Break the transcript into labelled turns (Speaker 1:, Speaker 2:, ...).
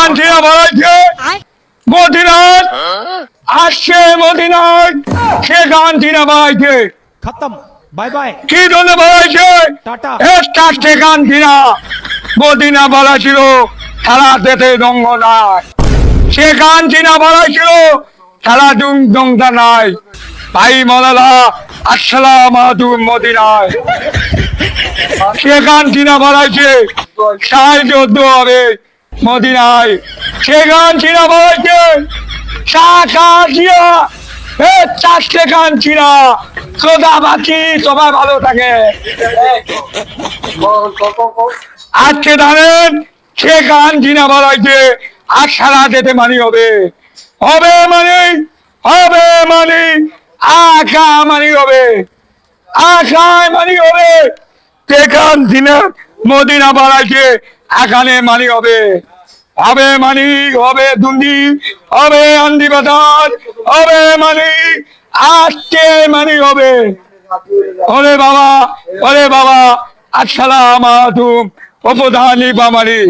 Speaker 1: আনছিয়া বলাইছে মদিনাথ আসছে মদিনাথ সে গান চিনা বাড়াইছে
Speaker 2: খতম। বাই বাই
Speaker 1: কি জন্য বাড়াইছে
Speaker 2: টাটা।
Speaker 1: এস কাছে গান মদিনা বলা খেলা দেতে দঙ্গ নাই। সে গান চিনা বাড়াইছিল খেলা দুম দঙ্গা নাই। ভাই মলালা আসসালাম আদুম মদিনায়। সে গান চিনা বাড়াইছে সাহায্য হবে। মদিনায়। সে সোদা বাকি, সবাই ভালো থাকে। আজকে সে গান মানি হবে। হবে মানে হবে মানে আকা মানি হবে আকায় মানি হবে। সেখান দিনে মদিনা বাড়াইছে এখানে মানি হবে। হবে মানি হবে দুন্দি হবে আন্দি বাজার হবে মানি আজকে মানি হবে। ওরে বাবা ওরে বাবা, আসসালাম আলাইকুম উপধানি বামারি